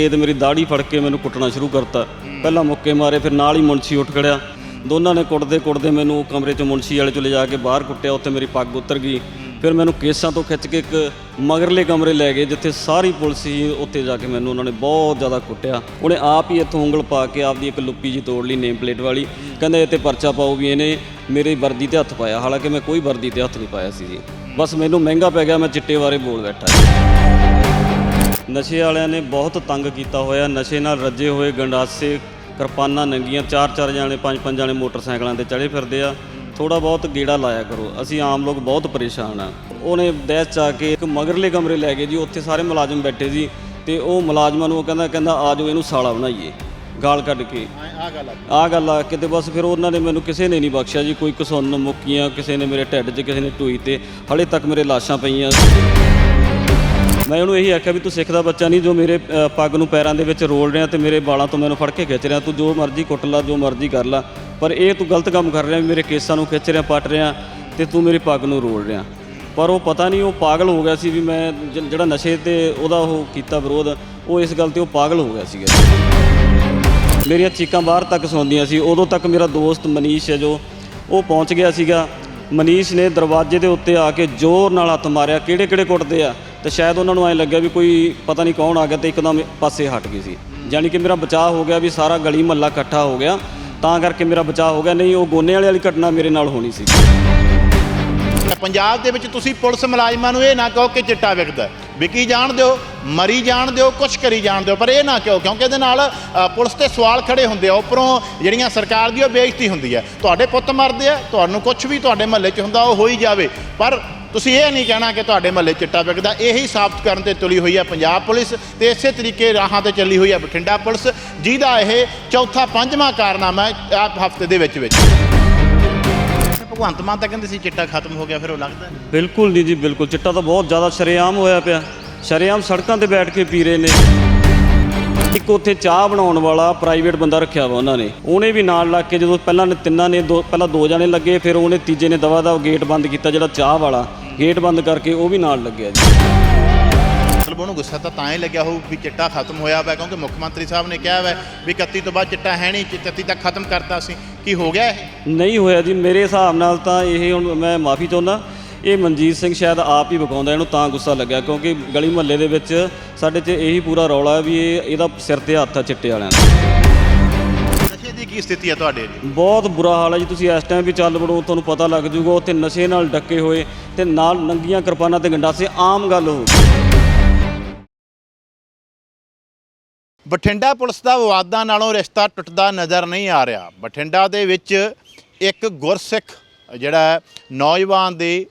ਇਹ ਤੇ ਮੇਰੀ ਦਾੜੀ ਫੜ ਕੇ ਮੈਨੂੰ ਕੁੱਟਣਾ ਸ਼ੁਰੂ ਕਰਤਾ। ਪਹਿਲਾਂ ਮੁੱਕੇ ਮਾਰੇ, ਫਿਰ ਨਾਲ ਹੀ ਮੁੰਸ਼ੀ ਉੱਠ ਖੜਿਆ। ਦੋਨਾਂ ਨੇ ਕੁੱਟਦੇ ਕੁੱਟਦੇ ਮੈਨੂੰ ਕਮਰੇ 'ਚ ਮੁੰਸ਼ੀ ਵਾਲੇ ਚਲੇ ਲਿਜਾ ਕੇ ਬਾਹਰ ਕੁੱਟਿਆ, ਉੱਥੇ ਮੇਰੀ ਪੱਗ ਉਤਰ ਗਈ। ਫਿਰ ਮੈਨੂੰ ਕੇਸਾਂ ਤੋਂ ਖਿੱਚ ਕੇ ਇੱਕ ਮਗਰਲੇ ਕਮਰੇ ਲੈ ਗਏ, ਜਿੱਥੇ ਸਾਰੀ ਪੁਲਿਸ ਸੀ ਉੱਥੇ ਜਾ ਕੇ ਮੈਨੂੰ ਉਹਨਾਂ ਨੇ ਬਹੁਤ ਜ਼ਿਆਦਾ ਕੁੱਟਿਆ। ਉਹਨੇ ਆਪ ਹੀ ਇੱਥੋਂ ਉਂਗਲ ਪਾ ਕੇ ਆਪਦੀ ਇੱਕ ਲੁੱਪੀ ਜੀ ਤੋੜ ਲਈ ਨੇਮ ਪਲੇਟ ਵਾਲੀ। ਕਹਿੰਦਾ, ਇਹ ਤੇ ਪਰਚਾ ਪਾਓ ਵੀ ਇਹਨੇ ਮੇਰੀ ਵਰਦੀ ਤੇ ਹੱਥ ਪਾਇਆ। ਹਾਲਾਂਕਿ ਮੈਂ ਕੋਈ ਵਰਦੀ ਤੇ ਹੱਥ ਨਹੀਂ ਪਾਇਆ ਸੀ ਜੀ। ਬਸ ਮੈਨੂੰ ਮਹਿੰਗਾ ਪੈ ਗਿਆ, ਮੈਂ ਚਿੱਟੇ ਬਾਰੇ ਬੋਲ ਬੈਠਾ ਨਸ਼ੇ ਵਾਲਿਆਂ ਨੇ ਬਹੁਤ ਤੰਗ ਕੀਤਾ ਹੋਇਆ। ਨਸ਼ੇ ਨਾਲ ਰੱਜੇ ਹੋਏ ਗੰਡਾਸੇ, ਕਿਰਪਾਨਾਂ ਨੰਗੀਆਂ, ਚਾਰ ਚਾਰ ਜਾਣੇ, ਪੰਜ ਪੰਜ ਜਾਣੇ ਮੋਟਰਸਾਈਕਲਾਂ ਤੇ ਚੜੇ ਫਿਰਦੇ ਆ। ਥੋੜਾ ਬਹੁਤ ਗੇੜਾ ਲਾਇਆ ਕਰੋ। ਅਸੀਂ ਆਮ ਲੋਕ ਬਹੁਤ ਪਰੇਸ਼ਾਨ ਆ। ਉਹਨੇ ਦਹਿਸ਼ ਚ ਆ ਕੇ ਇੱਕ ਮਗਰਲੇ ਕਮਰੇ ਲੈ ਗਏ ਜੀ। ਉੱਥੇ ਸਾਰੇ ਮੁਲਾਜ਼ਮ ਬੈਠੇ ਸੀ ਤੇ ਉਹ ਮੁਲਾਜ਼ਮਾਂ ਨੂੰ ਉਹ ਕਹਿੰਦਾ ਕਹਿੰਦਾ, ਆ ਜਾਓ, ਇਹਨੂੰ ਸਾਲਾ ਬਣਾਈਏ। ਗਾਲ ਕੱਢ ਕੇ। ਆ ਗੱਲ ਆ ਆ ਗੱਲ ਆ ਕਿਤੇ ਬਸ ਫਿਰ ਉਹਨਾਂ ਨੇ ਮੈਨੂੰ ਕਿਸੇ ਨੇ ਨਹੀਂ ਬਖਸ਼ਿਆ ਜੀ। ਕੋਈ ਕਸੁੰਨ ਮੁੱਕੀਆਂ, ਕਿਸੇ ਨੇ ਮੇਰੇ ਢਿੱਡ 'ਚ, ਕਿਸੇ ਨੇ ਟੂਈ ਤੇ। ਹਲੇ ਤੱਕ ਮੇਰੇ ਲਾਸ਼ਾਂ ਪਈਆਂ। ਮੈਂ ਉਹਨੂੰ ਇਹੀ ਆਖਿਆ ਵੀ ਤੂੰ ਸਿੱਖ ਦਾ ਬੱਚਾ ਨਹੀਂ, ਜੋ ਮੇਰੇ ਪੱਗ ਨੂੰ ਪੈਰਾਂ ਦੇ ਵਿੱਚ ਰੋਲ ਰਿਹਾ ਤੇ ਮੇਰੇ ਵਾਲਾਂ ਤੋਂ ਮੈਨੂੰ ਫੜ ਕੇ ਖਿੱਚ ਰਿਹਾ। ਤੂੰ ਜੋ ਮਰਜ਼ੀ ਕੁੱਟ ਲਾ, ਜੋ ਮਰਜ਼ੀ ਕਰ ਲਾ, ਪਰ ਇਹ ਤੂੰ ਗਲਤ ਕੰਮ ਕਰ ਰਿਹਾ ਵੀ ਮੇਰੇ ਕੇਸਾਂ ਨੂੰ ਖਿੱਚ ਰਿਹਾ, ਪੱਟ ਰਿਹਾ ਤੇ ਤੂੰ ਮੇਰੀ ਪੱਗ ਨੂੰ ਰੋਲ ਰਿਹਾ। ਪਰ ਉਹ ਪਤਾ ਨਹੀਂ, ਉਹ ਪਾਗਲ ਹੋ ਗਿਆ ਸੀ ਵੀ ਮੈਂ ਜ- ਜਿਹੜਾ ਨਸ਼ੇ ਤੇ ਉਹਦਾ ਉਹ ਕੀਤਾ ਵਿਰੋਧ, ਉਹ ਇਸ ਗੱਲ ਤੇ ਉਹ ਪਾਗਲ ਹੋ ਗਿਆ ਸੀਗਾ ਮੇਰੀਆਂ ਚੀਕਾਂ ਬਾਹਰ ਤੱਕ ਸੁਣਦੀਆਂ ਸੀ। ਉਦੋਂ ਤੱਕ ਮੇਰਾ ਦੋਸਤ ਮਨੀਸ਼ ਹੈ ਜੋ, ਉਹ ਪਹੁੰਚ ਗਿਆ ਸੀਗਾ। ਮਨੀਸ਼ ਨੇ ਦਰਵਾਜ਼ੇ ਦੇ ਉੱਤੇ ਆ ਕੇ ਜ਼ੋਰ ਨਾਲ ਹੱਥ ਮਾਰਿਆ। ਕਿਹੜੇ ਕਿਹੜੇ ਕੁੱਟਦੇ ਆ? ਤੇ ਸ਼ਾਇਦ ਉਹਨਾਂ ਨੂੰ ਐ ਲੱਗਿਆ ਵੀ ਕੋਈ ਪਤਾ ਨਹੀਂ ਕੌਣ ਆ ਗਿਆ ਤੇ ਇੱਕਦਮ ਪਾਸੇ ਹਟ ਗਈ ਸੀ। ਯਾਨੀ ਕਿ ਮੇਰਾ ਬਚਾਅ ਹੋ ਗਿਆ ਵੀ ਸਾਰਾ ਗਲੀ ਮਹੱਲਾ ਇਕੱਠਾ ਹੋ ਗਿਆ। ਤਾਂ ਕਰਕੇ ਮੇਰਾ ਬਚਾਅ ਹੋ ਗਿਆ। ਨਹੀਂ, ਉਹ ਗੋਨੇ ਵਾਲੇ ਵਾਲੀ ਘਟਨਾ ਮੇਰੇ ਨਾਲ ਹੋਣੀ ਸੀ। ਪੰਜਾਬ ਦੇ ਵਿੱਚ ਤੁਸੀਂ ਪੁਲਿਸ ਮੁਲਾਜ਼ਮਾਂ ਨੂੰ ਇਹ ਨਾ ਕਹੋ ਕਿ ਚਿੱਟਾ ਵਿਕਦਾ। ਵਿਕੀ ਜਾਣ ਦਿਓ, ਮਰੀ ਜਾਣ ਦਿਓ, ਕੁਛ ਕਰੀ ਜਾਣ ਦਿਓ, ਪਰ ਇਹ ਨਾ ਕਿਉਂ? ਕਿਉਂਕਿ ਇਹਦੇ ਨਾਲ ਪੁਲਿਸ ਤੇ ਸਵਾਲ ਖੜੇ ਹੁੰਦੇ ਆ, ਉੱਪਰੋਂ ਜਿਹੜੀਆਂ ਸਰਕਾਰ ਦੀ ਉਹ ਬੇਇੱਜ਼ਤੀ ਹੁੰਦੀ ਹੈ ਤੁਹਾਡੇ ਪੁੱਤ ਮਰਦੇ ਆ, ਤੁਹਾਨੂੰ ਕੁਝ ਵੀ ਤੁਹਾਡੇ ਮਹੱਲੇ 'ਚ ਹੁੰਦਾ, ਉਹ ਹੋ ਹੀ ਜਾਵੇ। ਪਰ ਤੁਸੀਂ ਇਹ ਨਹੀਂ ਕਹਿਣਾ ਕਿ ਤੁਹਾਡੇ ਮਹੱਲੇ ਚਿੱਟਾ ਵਿਕਦਾ, ਇਹੀ ਸਾਬਤ ਕਰਨ ਤੇ ਤੁਲੀ ਹੋਈ ਹੈ ਪੰਜਾਬ ਪੁਲਿਸ ਤੇ ਇਸੇ ਤਰੀਕੇ ਰਾਹਾਂ ਤੇ ਚੱਲੀ ਹੋਈ ਹੈ ਬਠਿੰਡਾ ਪੁਲਿਸ, ਜਿਹਦਾ ਇਹ ਚੌਥਾ ਪੰਜਵਾਂ ਕਾਰਨਾਮਾ ਹੈ ਆ ਹਫ਼ਤੇ ਦੇ ਵਿੱਚ ਵਿੱਚ ਭਗਵੰਤ ਮਾਨ ਤਾਂ ਕਹਿੰਦੇ ਸੀ ਚਿੱਟਾ ਖਤਮ ਹੋ ਗਿਆ, ਫਿਰ ਉਹ ਲੱਗਦਾ ਨਹੀਂ। ਬਿਲਕੁਲ ਨਹੀਂ ਜੀ, ਬਿਲਕੁਲ। ਚਿੱਟਾ ਤਾਂ ਬਹੁਤ ਜ਼ਿਆਦਾ ਸ਼ਰੇਆਮ ਹੋਇਆ ਪਿਆ। ਸ਼ਰੇਆਮ ਸੜਕਾਂ ਤੇ ਬੈਠ ਕੇ ਪੀ ਰਹੇ ਨੇ। ਇੱਕ ਉੱਥੇ ਚਾਹ ਬਣਾਉਣ ਵਾਲਾ ਪ੍ਰਾਈਵੇਟ ਬੰਦਾ ਰੱਖਿਆ ਵਾ ਉਹਨਾਂ ਨੇ। ਉਹਨੇ ਵੀ ਨਾਲ ਲੱਗ ਕੇ ਜਦੋਂ ਪਹਿਲਾਂ ਨੇ ਤਿੰਨਾਂ ਨੇ ਦੋ, ਪਹਿਲਾਂ ਦੋ ਜਾਣੇ ਲੱਗੇ, ਫਿਰ ਉਹਨੇ ਤੀਜੇ ਨੇ ਦਵਾ ਦਾ ਗੇਟ ਬੰਦ ਕੀਤਾ, ਜਿਹੜਾ ਚਾਹ ਵਾਲਾ। ਗੇਟ ਬੰਦ ਕਰਕੇ ਉਹ ਵੀ ਨਾਲ ਲੱਗਿਆ ਜੀ। ਮਤਲਬ ਉਹਨੂੰ ਗੁੱਸਾ ਤਾਂ ਤਾਂ ਹੀ ਲੱਗਿਆ ਹੋਊ ਵੀ ਚਿੱਟਾ ਖਤਮ ਹੋਇਆ ਵਾ ਕਿਉਂਕਿ ਮੁੱਖ ਮੰਤਰੀ ਸਾਹਿਬ ਨੇ ਕਿਹਾ ਵਾ ਵੀ 31 ਤੋਂ ਬਾਅਦ ਚਿੱਟਾ ਹੈ ਨਹੀਂ 31 ਤੱਕ ਖਤਮ ਕਰਤਾ ਸੀ। ਕੀ ਹੋ ਗਿਆ ਇਹ? ਨਹੀਂ ਹੋਇਆ ਜੀ ਮੇਰੇ ਹਿਸਾਬ ਨਾਲ ਤਾਂ ਇਹ ਹੁਣ ਮੈਂ ਮਾਫੀ ਚਾਹੁੰਦਾ ਇਹ ਮਨਜੀਤ ਸਿੰਘ ਸ਼ਾਇਦ ਆਪ ਹੀ ਵਿਖਾਉਂਦਾ ਇਹਨੂੰ ਤਾਂ ਗੁੱਸਾ ਲੱਗਿਆ ਕਿਉਂਕਿ ਗਲੀ ਮੁਹੱਲੇ ਦੇ ਵਿੱਚ ਸਾਡੇ 'ਚ ਇਹੀ ਪੂਰਾ ਰੌਲਾ ਹੈ ਵੀ ਇਹ ਇਹਦਾ ਸਿਰ ਤੇ ਹੱਥ ਆ ਚਿੱਟੇ ਵਾਲਿਆਂ ਦਾ। ਨਸ਼ੇ ਦੀ ਕੀ ਸਥਿਤੀ ਹੈ ਤੁਹਾਡੇ ਜੀ? ਬਹੁਤ ਬੁਰਾ ਹਾਲ ਹੈ ਜੀ ਤੁਸੀਂ ਇਸ ਟਾਈਮ ਵੀ ਚੱਲ ਵੜੋ ਤੁਹਾਨੂੰ ਪਤਾ ਲੱਗ ਜੂਗਾ ਉੱਥੇ ਨਸ਼ੇ ਨਾਲ ਡੱਕੇ ਹੋਏ ਤੇ ਨਾਲ ਨੰਗੀਆਂ ਕਿਰਪਾਨਾਂ ਤੇ ਗੰਡਾਸੇ ਆਮ ਗੱਲ ਹੋ ਗਈ। ਬਠਿੰਡਾ ਪੁਲਿਸ ਦਾ ਵਿਵਾਦਾਂ ਨਾਲੋਂ ਰਿਸ਼ਤਾ ਟੁੱਟਦਾ ਨਜ਼ਰ ਨਹੀਂ ਆ ਰਿਹਾ। ਬਠਿੰਡਾ ਦੇ ਵਿੱਚ ਇੱਕ ਗੁਰਸਿੱਖ ਜਿਹੜਾ ਨੌਜਵਾਨ ਦੀ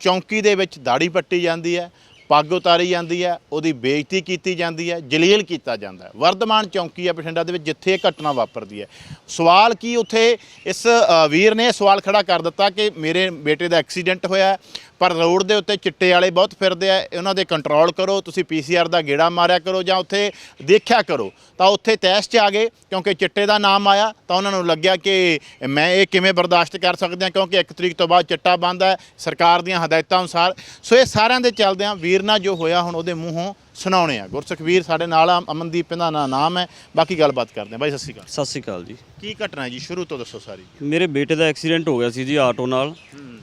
ਚੌਂਕੀ ਦੇ ਵਿੱਚ ਦਾੜੀ ਪੱਟੀ ਜਾਂਦੀ ਹੈ, ਪੱਗ ਉਤਾਰੀ ਜਾਂਦੀ ਹੈ, ਉਹਦੀ ਬੇਇੱਜ਼ਤੀ ਕੀਤੀ ਜਾਂਦੀ ਹੈ, ਜਲੀਲ ਕੀਤਾ ਜਾਂਦਾ ਹੈ। ਵਰਧਮਾਨ ਚੌਂਕੀ ਹੈ ਬਠਿੰਡਾ ਦੇ ਵਿੱਚ, ਜਿੱਥੇ ਇਹ ਘਟਨਾ ਵਾਪਰਦੀ ਹੈ। ਸਵਾਲ ਕੀ ਉੱਥੇ, ਇਸ ਵੀਰ ਨੇ ਸਵਾਲ ਖੜਾ ਕਰ ਦਿੱਤਾ ਕਿ ਮੇਰੇ ਬੇਟੇ ਦਾ ਐਕਸੀਡੈਂਟ ਹੋਇਆ ਪਰ ਰੋਡ ਦੇ ਉੱਤੇ ਚਿੱਟੇ ਵਾਲੇ ਬਹੁਤ ਫਿਰਦੇ ਆ ਉਹਨਾਂ ਦੇ ਕੰਟਰੋਲ ਕਰੋ ਤੁਸੀਂ ਪੀਸੀਆਰ ਦਾ ਗੇੜਾ ਮਾਰਿਆ ਕਰੋ ਜਾਂ ਉੱਥੇ ਦੇਖਿਆ ਕਰੋ। ਤਾਂ ਉੱਥੇ ਤੈਸ਼ 'ਚ ਆ ਗਏ ਕਿਉਂਕਿ ਚਿੱਟੇ ਦਾ ਨਾਮ ਆਇਆ ਤਾਂ ਉਹਨਾਂ ਨੂੰ ਲੱਗਿਆ ਕਿ ਮੈਂ ਇਹ ਕਿਵੇਂ ਬਰਦਾਸ਼ਤ ਕਰ ਸਕਦੇ ਕਿਉਂਕਿ 1 ਤਰੀਕ ਤੋਂ ਬਾਅਦ ਚਿੱਟਾ ਬੰਦ ਹੈ ਸਰਕਾਰ ਦੀਆਂ ਹਦਾਇਤਾਂ ਅਨੁਸਾਰ। ਸੋ ਇਹ ਸਾਰਿਆਂ ਦੇ ਚੱਲਦਿਆਂ ਵੀਰ ਨਾਲ ਜੋ ਹੋਇਆ ਹੁਣ ਉਹਦੇ ਮੂੰਹੋਂ ਸੁਣਾਉਣੇ ਆ। ਗੁਰਸਖ ਵੀਰ ਸਾਡੇ ਨਾਲ ਆ ਅਮਨਦੀਪ ਇਹਦਾ ਨਾਂ- ਨਾਮ ਹੈ ਬਾਕੀ ਗੱਲਬਾਤ ਕਰਦੇ ਹਾਂ ਬਾਈ ਸਤਿ ਸ਼੍ਰੀ ਅਕਾਲ। ਸਤਿ ਸ਼੍ਰੀ ਅਕਾਲ ਜੀ। ਕੀ ਘਟਨਾ ਹੈ ਜੀ? ਸ਼ੁਰੂ ਤੋਂ ਦੱਸੋ ਸਾਰੀ। ਮੇਰੇ ਬੇਟੇ ਦਾ ਐਕਸੀਡੈਂਟ ਹੋ ਗਿਆ ਸੀ ਜੀ ਆਟੋ ਨਾਲ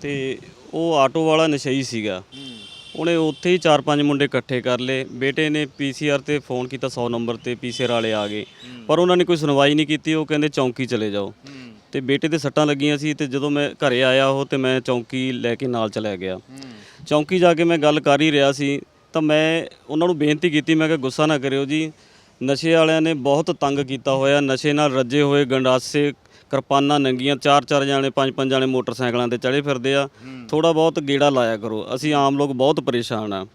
ਤੇ ਉਹ ਆਟੋ ਵਾਲਾ ਨਸ਼ਈ ਸੀਗਾ। ਉਹਨੇ ਉੱਥੇ ਹੀ ਚਾਰ ਪੰਜ ਮੁੰਡੇ ਇਕੱਠੇ ਕਰ ਲਏ। ਬੇਟੇ ਨੇ ਪੀਸੀਆਰ ਤੇ ਫੋਨ ਕੀਤਾ 100 ਨੰਬਰ ਤੇ ਪੀਸੀਆਰ ਵਾਲੇ ਆ ਗਏ। ਪਰ ਉਹਨਾਂ ਨੇ ਕੋਈ ਸੁਣਵਾਈ ਨਹੀਂ ਕੀਤੀ, ਉਹ ਕਹਿੰਦੇ ਚੌਂਕੀ ਚਲੇ ਜਾਓ। ਤੇ ਬੇਟੇ ਦੇ ਸੱਟਾਂ ਲੱਗੀਆਂ ਸੀ ਤੇ ਜਦੋਂ ਮੈਂ ਘਰੇ ਆਇਆ ਉਹ ਤੇ ਮੈਂ ਚੌਂਕੀ ਲੈ ਕੇ ਨਾਲ ਚਲਾ ਗਿਆ। ਚੌਂਕੀ ਜਾ ਕੇ ਮੈਂ ਗੱਲ ਕਰ ਹੀ ਰਿਹਾ ਸੀ, ਤਾਂ ਮੈਂ ਉਹਨਾਂ ਨੂੰ ਬੇਨਤੀ ਕੀਤੀ, ਮੈਂ ਕਿਹਾ ਗੁੱਸਾ ਨਾ ਕਰਿਓ ਜੀ। ਨਸ਼ੇ ਵਾਲਿਆਂ ਨੇ ਬਹੁਤ ਤੰਗ ਕੀਤਾ ਹੋਇਆ, ਨਸ਼ੇ ਨਾਲ ਰੱਜੇ ਹੋਏ ਗੰਡਾਸੇ ਕਿਰਪਾਨਾਂ ਨੰਗੀਆਂ ਚਾਰ ਚਾਰ ਜਾਣੇ ਪੰਜ ਪੰਜ ਜਾਣੇ ਮੋਟਰਸਾਈਕਲਾਂ ਤੇ ਚੜੇ ਫਿਰਦੇ ਆ। ਥੋੜਾ ਬਹੁਤ ਗੇੜਾ ਲਾਇਆ ਕਰੋ। ਅਸੀਂ ਆਮ ਲੋਕ ਬਹੁਤ ਪਰੇਸ਼ਾਨ ਆ।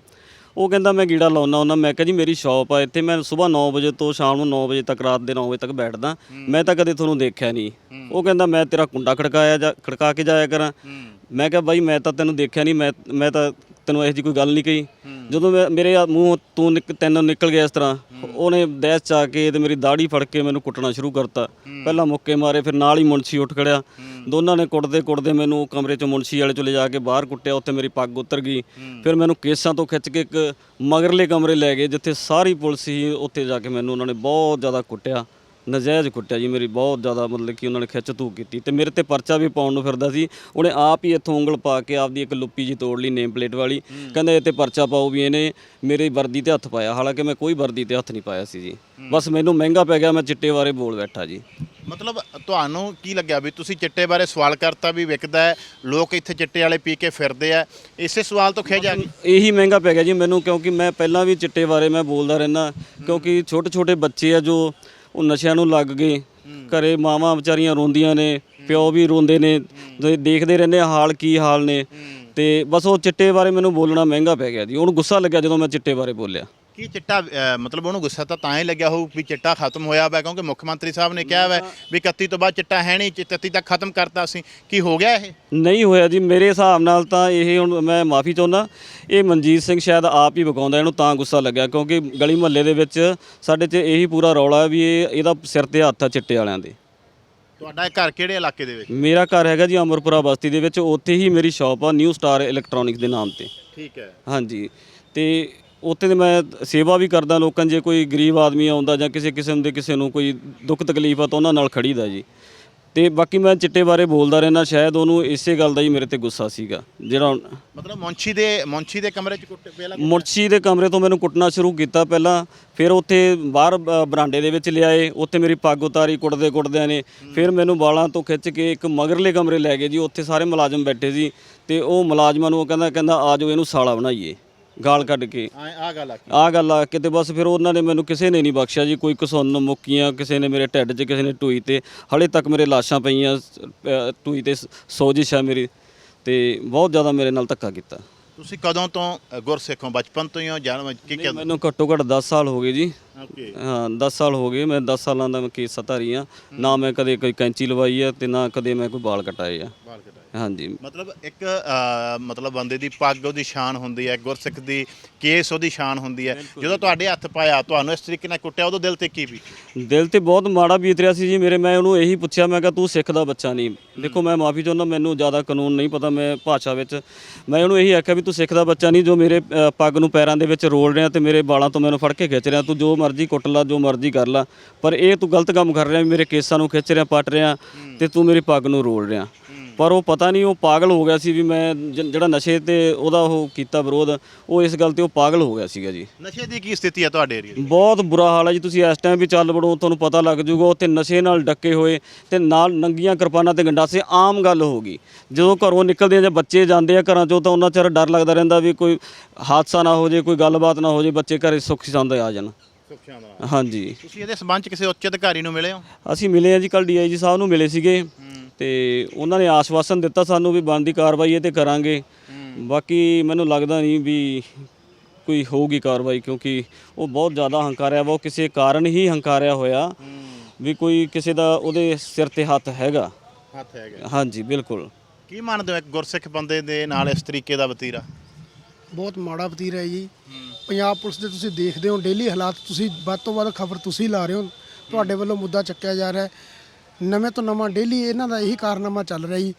ਉਹ ਕਹਿੰਦਾ ਮੈਂ ਗੀੜਾ ਲਾਉਣਾ ਉਹਨਾਂ ਮੈਂ ਕਿਹਾ ਜੀ ਮੇਰੀ ਸ਼ਾਪ ਆ। ਇੱਥੇ ਮੈਂ ਸਵੇਰ 9 ਵਜੇ ਤੋਂ ਸ਼ਾਮ ਨੂੰ 9 ਵਜੇ ਤੱਕ ਰਾਤ ਦੇ 9 ਵਜੇ ਤੱਕ ਬੈਠਦਾ। ਮੈਂ ਤਾਂ ਕਦੇ ਤੁਹਾਨੂੰ ਦੇਖਿਆ ਨਹੀਂ। ਉਹ ਕਹਿੰਦਾ ਮੈਂ ਤੇਰਾ ਕੁੰਡਾ ਖੜਕਾਇਆ ਜਾ ਖੜਕਾ ਕੇ ਜਾਇਆ ਕਰਾਂ। ਮੈਂ ਕਿਹਾ ਬਾਈ ਮੈਂ ਤਾਂ ਤੈਨੂੰ ਦੇਖਿਆ ਨਹੀਂ। ਮੈਂ ਮੈਂ ਤਾਂ ਤੈਨੂੰ ਇਹੋ ਜਿਹੀ ਕੋਈ ਗੱਲ ਨਹੀਂ ਕਹੀ। ਜਦੋਂ ਮੈਂ ਮੇਰੇ ਆ ਮੂੰਹ ਤੂੰ ਨਿਕ ਤੈਨੂੰ ਨਿਕਲ ਗਿਆ ਇਸ ਤਰ੍ਹਾਂ, ਉਹਨੇ ਦਹਿਸ ਚ ਆ ਕੇ ਤੇ ਮੇਰੀ ਦਾੜੀ ਫੜ ਕੇ ਮੈਨੂੰ ਕੁੱਟਣਾ ਸ਼ੁਰੂ ਕਰਤਾ। ਪਹਿਲਾਂ ਮੁੱਕੇ ਮਾਰੇ, ਫਿਰ ਨਾਲ ਹੀ ਮੁੰਸ਼ੀ ਉੱਠ ਖੜਿਆ। ਦੋਨਾਂ ਨੇ ਕੁੱਟਦੇ ਕੁੱਟਦੇ ਮੈਨੂੰ ਕਮਰੇ ਚੋਂ ਮੁੰਸ਼ੀ ਵਾਲੇ ਚੋਂ ਲਿਜਾ ਕੇ ਬਾਹਰ ਕੁੱਟਿਆ, ਉੱਥੇ ਮੇਰੀ ਪੱਗ ਉਤਰ ਗਈ। ਫਿਰ ਮੈਨੂੰ ਕੇਸਾਂ ਤੋਂ ਖਿੱਚ ਕੇ ਇੱਕ ਮਗਰਲੇ ਕਮਰੇ ਲੈ ਗਏ, ਜਿੱਥੇ ਸਾਰੀ ਪੁਲਿਸ ਸੀ ਉੱਥੇ ਜਾ ਕੇ ਮੈਨੂੰ ਉਹਨਾਂ ਨੇ ਬਹੁਤ ਜ਼ਿਆਦਾ ਕੁੱਟਿਆ। ਨਜਾਇਜ਼ ਕੁੱਟਿਆ ਜੀ ਮੇਰੀ ਬਹੁਤ ਜ਼ਿਆਦਾ ਮਤਲਬ ਕਿ ਉਹਨਾਂ ਨੇ ਖਿੱਚ ਧੂ ਕੀਤੀ ਤੇ ਮੇਰੇ ਤੇ ਪਰਚਾ ਵੀ ਪਾਉਣ ਨੂੰ ਫਿਰਦਾ ਸੀ। ਉਹਨੇ ਆਪ ਹੀ ਇੱਥੋਂ ਉਂਗਲ ਪਾ ਕੇ ਆਪਦੀ ਇੱਕ ਲੁੱਪੀ ਜੀ ਤੋੜ ਲਈ ਨੇਮ ਪਲੇਟ ਵਾਲੀ। ਕਹਿੰਦਾ ਇਹ ਤੇ ਪਰਚਾ ਪਾਓ ਵੀ ਇਹਨੇ ਮੇਰੀ ਵਰਦੀ ਤੇ ਹੱਥ ਪਾਇਆ। ਹਾਲਾਂਕਿ ਮੈਂ ਕੋਈ ਵਰਦੀ ਤੇ ਹੱਥ ਨਹੀਂ ਪਾਇਆ ਸੀ ਜੀ। ਬਸ ਮੈਨੂੰ ਮਹਿੰਗਾ ਪੈ ਗਿਆ ਮੈਂ ਚਿੱਟੇ ਬਾਰੇ ਬੋਲ ਬੈਠਾ ਜੀ। ਮਤਲਬ ਤੁਹਾਨੂੰ ਕੀ ਲੱਗਿਆ ਵੀ ਤੁਸੀਂ ਚਿੱਟੇ ਬਾਰੇ ਸਵਾਲ ਕਰਤਾ ਵੀ ਵਿਕਦਾ ਹੈ ਲੋਕ ਇੱਥੇ ਚਿੱਟੇ ਵਾਲੇ ਪੀ ਕੇ ਫਿਰਦੇ ਆ। ਇਸੇ ਸਵਾਲ ਤੋਂ ਖਿਜ ਆ ਗਈ। ਇਹੀ ਮਹਿੰਗਾ ਪੈ ਗਿਆ ਜੀ ਮੈਨੂੰ ਕਿਉਂਕਿ ਮੈਂ ਪਹਿਲਾਂ ਵੀ ਚਿੱਟੇ ਬਾਰੇ ਮੈਂ ਬੋਲਦਾ ਰਹਿਣਾ ਕਿਉਂਕਿ ਛੋਟੇ ਛੋਟੇ ਬੱਚੇ ਆ ਜੋ ਉਹ ਨਸ਼ਿਆਂ ਨੂੰ ਲੱਗ ਗਏ। ਘਰੇ ਮਾਵਾਂ ਵਿਚਾਰੀਆਂ ਰੋਂਦੀਆਂ ਨੇ, ਪਿਓ ਵੀ ਰੋਂਦੇ ਨੇ। ਤੁਸੀਂ ਦੇਖਦੇ ਰਹਿੰਦੇ ਆ ਹਾਲ ਕੀ ਹਾਲ ਨੇ। ਤੇ ਬਸ ਉਹ ਚਿੱਟੇ ਬਾਰੇ ਮੈਨੂੰ ਬੋਲਣਾ ਮਹਿੰਗਾ ਪੈ ਗਿਆ ਜੀ। ਉਹਨੂੰ ਗੁੱਸਾ ਲੱਗਿਆ ਜਦੋਂ ਮੈਂ ਚਿੱਟੇ ਬਾਰੇ ਬੋਲਿਆ। ਕੀ ਚਿੱਟਾ ਮਤਲਬ ਉਹਨੂੰ ਗੁੱਸਾ ਤਾਂ ਤਾਂ ਹੀ ਲੱਗਿਆ ਹੋਊ ਵੀ ਚਿੱਟਾ ਖਤਮ ਹੋਇਆ ਵਾ ਕਿਉਂਕਿ ਮੁੱਖ ਮੰਤਰੀ ਸਾਹਿਬ ਨੇ ਕਿਹਾ ਵਾ ਵੀ 31 ਤੋਂ ਬਾਅਦ ਚਿੱਟਾ ਹੈ ਨਹੀਂ 31 ਤੱਕ ਖਤਮ ਕਰਤਾ ਸੀ। ਕੀ ਹੋ ਗਿਆ ਇਹ? ਨਹੀਂ ਹੋਇਆ ਜੀ ਮੇਰੇ ਹਿਸਾਬ ਨਾਲ ਤਾਂ ਇਹ ਹੁਣ ਮੈਂ ਮਾਫੀ ਚਾਹੁੰਦਾ ਇਹ ਮਨਜੀਤ ਸਿੰਘ ਸ਼ਾਇਦ ਆਪ ਹੀ ਬਕਾਉਂਦਾ ਇਹਨੂੰ ਤਾਂ ਗੁੱਸਾ ਲੱਗਿਆ ਕਿਉਂਕਿ ਗਲੀ ਮੁਹੱਲੇ ਦੇ ਵਿੱਚ ਸਾਡੇ 'ਚ ਇਹੀ ਪੂਰਾ ਰੌਲਾ ਹੈ ਵੀ ਇਹ ਇਹਦਾ ਸਿਰ ਤੇ ਹੱਥ ਆ ਚਿੱਟੇ ਵਾਲਿਆਂ ਦੇ। ਤੁਹਾਡਾ ਇਹ ਘਰ ਕਿਹੜੇ ਇਲਾਕੇ ਦੇ ਵਿੱਚ? ਮੇਰਾ ਘਰ ਹੈਗਾ ਜੀ ਅਮਰਪੁਰਾ ਬਸਤੀ ਦੇ ਵਿੱਚ ਉੱਥੇ ਹੀ ਮੇਰੀ ਸ਼ਾਪ ਆ ਨਿਊ ਸਟਾਰ ਇਲੈਕਟ੍ਰੋਨਿਕਸ ਦੇ ਨਾਮ ਤੇ। ਠੀਕ ਹੈ। ਹਾਂਜੀ ਤੇ ਉੱਥੇ ਤੇ ਮੈਂ ਸੇਵਾ ਵੀ ਕਰਦਾ ਲੋਕਾਂ ਜੇ ਕੋਈ ਗਰੀਬ ਆਦਮੀ ਆਉਂਦਾ ਜਾਂ ਕਿਸੇ ਕਿਸਮ ਦੇ ਕਿਸੇ ਨੂੰ ਕੋਈ ਦੁੱਖ ਤਕਲੀਫ ਆ ਤਾਂ ਉਹਨਾਂ ਨਾਲ ਖੜੀਦਾ ਜੀ। ਤੇ ਬਾਕੀ ਮੈਂ ਚਿੱਟੇ ਬਾਰੇ ਬੋਲਦਾ ਰਹਿਣਾ ਸ਼ਾਇਦ ਉਹਨੂੰ ਇਸੇ ਗੱਲ ਦਾ ਹੀ ਮੇਰੇ ਤੇ ਗੁੱਸਾ ਸੀਗਾ ਜਿਹੜਾ ਮਤਲਬ ਮੁੰਸ਼ੀ ਦੇ ਮੁੰਸ਼ੀ ਦੇ ਕਮਰੇ ਚ ਕੁੱਟ ਪਹਿਲਾਂ ਮੁਰਸ਼ੀ ਦੇ ਕਮਰੇ ਤੋਂ ਮੈਨੂੰ ਕੁੱਟਣਾ ਸ਼ੁਰੂ ਕੀਤਾ ਪਹਿਲਾਂ ਫਿਰ ਉੱਥੇ ਬਾਹਰ ਬ- ਬਰਾਂਡੇ ਦੇ ਵਿੱਚ ਲਿਆਏ ਉੱਥੇ ਮੇਰੀ ਪੱਗ ਉਤਾਰੀ ਕੁੱਟਦੇ ਕੁੱਟਦਿਆਂ ਨੇ ਫਿਰ ਮੈਨੂੰ ਵਾਲਾਂ ਤੋਂ ਖਿੱਚ ਕੇ ਇੱਕ ਮਗਰਲੇ ਕਮਰੇ ਲੈ ਗਏ ਜੀ ਉੱਥੇ ਸਾਰੇ ਮੁਲਾਜ਼ਮ ਬੈਠੇ ਸੀ ਤੇ ਉਹ ਮੁਲਾਜ਼ਮਾਂ ਨੂੰ ਉਹ ਕਹਿੰਦਾ ਕਹਿੰਦਾ ਆ ਜਾਓ ਇਹਨੂੰ ਸਾਲਾ ਬਣਾਈਏ। ਗਾਲ ਕੱਢ ਕੇ। ਆ ਆ ਗੱਲ ਆ ਆ ਗੱਲ ਆ ਕਿਤੇ ਬਸ ਫਿਰ ਉਹਨਾਂ ਨੇ ਮੈਨੂੰ ਕਿਸੇ ਨੇ ਨਹੀਂ ਬਖਸ਼ਿਆ ਜੀ ਕੋਈ ਕਸੁੰਨ ਮੁੱਕੀਆਂ ਕਿਸੇ ਨੇ ਮੇਰੇ ਢਿੱਡ 'ਚ ਕਿਸੇ ਨੇ ਟੂਈ ਤੇ। ਹਲੇ ਤੱਕ ਮੇਰੇ ਲਾਸ਼ਾਂ ਪਈਆਂ ਅ, ਟੂਈ ਤੇ ਸ- ਸੋਜਿਸ਼ ਆ ਮੇਰੀ ਤੇ ਬਹੁਤ ਜ਼ਿਆਦਾ ਮੇਰੇ ਨਾਲ ਧੱਕਾ ਕੀਤਾ। ਤੁਸੀਂ ਕਦੋਂ ਤੋਂ ਅ, ਗੁਰਸਿੱਖ ਹੋ ਬਚਪਨ ਤੋਂ ਹੀ ਹੋ ਜਾਂ ਕੀ ਨਹੀਂ, ਮੈਨੂੰ ਘੱਟੋ ਘੱਟ 10 ਸਾਲ ਹੋ ਗਏ ਜੀ। ਓਕੇ। ਹਾਂ 10 ਸਾਲ ਹੋ ਗਏ ਮੈਂ 10 ਸਾਲਾਂ ਦਾ ਮੈਂ ਕੇਸ ਸਤਾਰੀ ਆ ਨਾ ਮੈਂ ਕਦੇ ਕੋਈ ਕੈਂਚੀ ਲਵਾਈ ਆ ਤੇ ਨਾ ਕਦੇ ਮੈਂ ਕੋਈ ਵਾਲ ਕਟਾਏ ਆ। ਬਾਲ ਕਟਾਏ। ਹਾਂਜੀ। ਮਤਲਬ ਇੱਕ ਅ, ਮਤਲਬ ਬੰਦੇ ਦੀ ਪੱਗ ਉਹਦੀ ਸ਼ਾਨ ਹੁੰਦੀ ਹੈ ਗੁਰਸਿੱਖ ਦੀ ਕੇਸ ਉਹਦੀ ਸ਼ਾਨ ਹੁੰਦੀ ਹੈ। ਜਦੋਂ ਤੁਹਾਡੇ ਹੱਥ ਪਾਇਆ ਤੁਹਾਨੂੰ ਇਸ ਤਰੀਕੇ ਨਾਲ ਕੁੱਟਿਆ ਉਦੋਂ ਦਿਲ ਤੇ ਕੀ ਬੀਤੀ? ਦਿਲ ਤੇ ਬਹੁਤ ਮਾੜਾ ਬੀਤ ਰਿਹਾ ਸੀ ਜੀ ਮੇਰੇ। ਮੈਂ ਉਹਨੂੰ ਇਹੀ ਪੁੱਛਿਆ ਮੈਂ ਕਿਹਾ ਤੂੰ ਸਿੱਖ ਦਾ ਬੱਚਾ ਨਹੀਂ। ਦੇਖੋ ਮੈਂ ਮਾਫੀ ਚਾਹੁੰਦਾ ਮੈਨੂੰ ਜ਼ਿਆਦਾ ਕਾਨੂੰਨ ਨਹੀਂ ਪਤਾ ਮੈਂ ਭਾਸ਼ਾ ਵਿੱਚ। ਮੈਂ ਉਹਨੂੰ ਇਹੀ ਆਖਿਆ ਵੀ ਤੂੰ ਸਿੱਖ ਦਾ ਬੱਚਾ ਨਹੀਂ ਜੋ ਮੇਰੇ ਅ, ਪੱਗ ਨੂੰ ਪੈਰਾਂ ਦੇ ਵਿੱਚ ਰੋਲ ਰਿਹਾ ਤੇ ਮੇਰੇ ਵਾਲਾਂ ਤੋਂ ਮੈਨੂੰ ਫੜ ਕੇ ਖਿੱਚ ਰਿਹਾ। ਤੂੰ ਜੋ ਮਰਜ਼ੀ ਕੁੱਟ ਲਾ ਜੋ ਮਰਜ਼ੀ ਕਰ ਲਾ। ਪਰ ਇਹ ਤੂੰ ਗਲਤ ਕੰਮ ਕਰ ਰਿਹਾ ਵੀ ਮੇਰੇ ਕੇਸਾਂ ਨੂੰ ਖਿੱਚ ਰਿਹਾ ਪੱਟ ਰਿਹਾ ਤੇ ਤੂੰ ਮੇਰੀ ਪੱਗ ਨੂੰ ਰੋਲ ਰਿਹਾ। ਪਰ ਉਹ ਪਤਾ ਨਹੀਂ ਉਹ ਪਾਗਲ ਹੋ ਗਿਆ ਸੀ ਵੀ ਮੈਂ ਜ- ਜਿਹੜਾ ਨਸ਼ੇ ਤੇ ਉਹਦਾ ਉਹ ਕੀਤਾ ਵਿਰੋਧ ਉਹ ਇਸ ਗੱਲ ਤੇ ਉਹ ਪਾਗਲ ਹੋ ਗਿਆ ਸੀਗਾ ਜੀ। ਨਸ਼ੇ ਦੀ ਕੀ ਸਥਿਤੀ ਹੈ ਤੁਹਾਡੇ ਏਰੀਆ ਦੀ? ਬਹੁਤ ਬੁਰਾ ਹਾਲ ਹੈ ਜੀ ਤੁਸੀਂ ਇਸ ਟਾਈਮ ਵੀ ਚੱਲ ਵੜੋ ਤੁਹਾਨੂੰ ਪਤਾ ਲੱਗ ਜਾਊਗਾ ਉੱਥੇ ਨਸ਼ੇ ਨਾਲ ਡੱਕੇ ਹੋਏ ਤੇ ਨਾਲ ਨੰਗੀਆਂ ਕਿਰਪਾਨਾਂ ਤੇ ਗੰਡਾਸੇ ਆਮ ਗੱਲ ਹੋ ਗਈ। ਜਦੋਂ ਘਰੋਂ ਨਿਕਲਦੇ ਆ ਜਾਂ ਬੱਚੇ ਜਾਂਦੇ ਆ ਘਰਾਂ ਚੋਂ ਤਾਂ ਉਹਨਾਂ ਚਿਰ ਡਰ ਲੱਗਦਾ ਰਹਿੰਦਾ ਵੀ ਕੋਈ ਹਾਦਸਾ ਨਾ ਹੋ ਜੇ ਕੋਈ ਗੱਲਬਾਤ ਨਾ ਹੋ ਜੇ ਬੱਚੇ ਘਰੇ ਸੁੱਖ ਸੰਦ ਆ ਜਾਣ। ਹਾਂਜੀ। ਤੁਸੀਂ ਇਹਦੇ ਸਬੰਧ ਚ ਕਿਸੇ ਉੱਚ ਅਧਿਕਾਰੀ ਨੂੰ ਮਿਲੇ ਹੋ? ਅਸੀਂ ਮਿਲੇ ਆ ਜੀ ਕੱਲ ਡੀਆਈਜੀ ਸਾਹਿਬ ਨੂੰ ਮਿਲੇ ਸੀਗੇ। ਤੇ ਉਹਨਾਂ ਨੇ ਆਸ਼ਵਾਸਨ ਦਿੱਤਾ ਸਾਨੂੰ ਵੀ ਬਣਦੀ ਕਾਰਵਾਈ ਇਹ ਤੇ ਕਰਾਂਗੇ। ਬਾਕੀ ਮੈਨੂੰ ਲੱਗਦਾ ਨਹੀਂ ਵੀ ਕੋਈ ਹੋਊਗੀ ਕਾਰਵਾਈ ਕਿਉਂਕਿ ਉਹ ਬਹੁਤ ਜ਼ਿਆਦਾ ਹੰਕਾਰਿਆ ਵਾ ਉਹ ਕਿਸੇ ਕਾਰਨ ਹੀ ਹੰਕਾਰਿਆ ਹੋਇਆ ਵੀ ਕੋਈ ਕਿਸੇ ਦਾ ਉਹਦੇ ਸਿਰ ਤੇ ਹੱਥ ਹੈਗਾ। ਹੱਥ ਹੈਗਾ। ਹਾਂਜੀ ਬਿਲਕੁਲ। ਕੀ ਮੰਨਦੇ ਹੋ ਇੱਕ ਗੁਰਸਿੱਖ ਬੰਦੇ ਦੇ ਨਾਲ ਇਸ ਤਰੀਕੇ ਦਾ ਵਤੀਰਾ? ਬਹੁਤ ਮਾੜਾ ਵਤੀਰਾ ਹੈ ਜੀ। ਪੰਜਾਬ ਪੁਲਿਸ ਦੇ ਤੁਸੀਂ ਦੇਖਦੇ ਹੋ ਡੇਲੀ ਹਾਲਾਤ ਤੁਸੀਂ ਵੱਧ ਤੋਂ ਵੱਧ ਖਬਰ ਤੁਸੀਂ ਲਾ ਰਹੇ ਹੋ। ਤੁਹਾਡੇ ਵੱਲੋਂ ਮੁੱਦਾ ਚੱਕਿਆ ਜਾ ਰਿਹਾ ਹੈ। ਨਵੇਂ ਤੋਂ ਨਵਾਂ ਡੇਲੀ ਇਹਨਾਂ ਦਾ ਇਹੀ ਕਾਰਨਾਮਾ ਚੱਲ ਰਿਹਾ ਜੀ।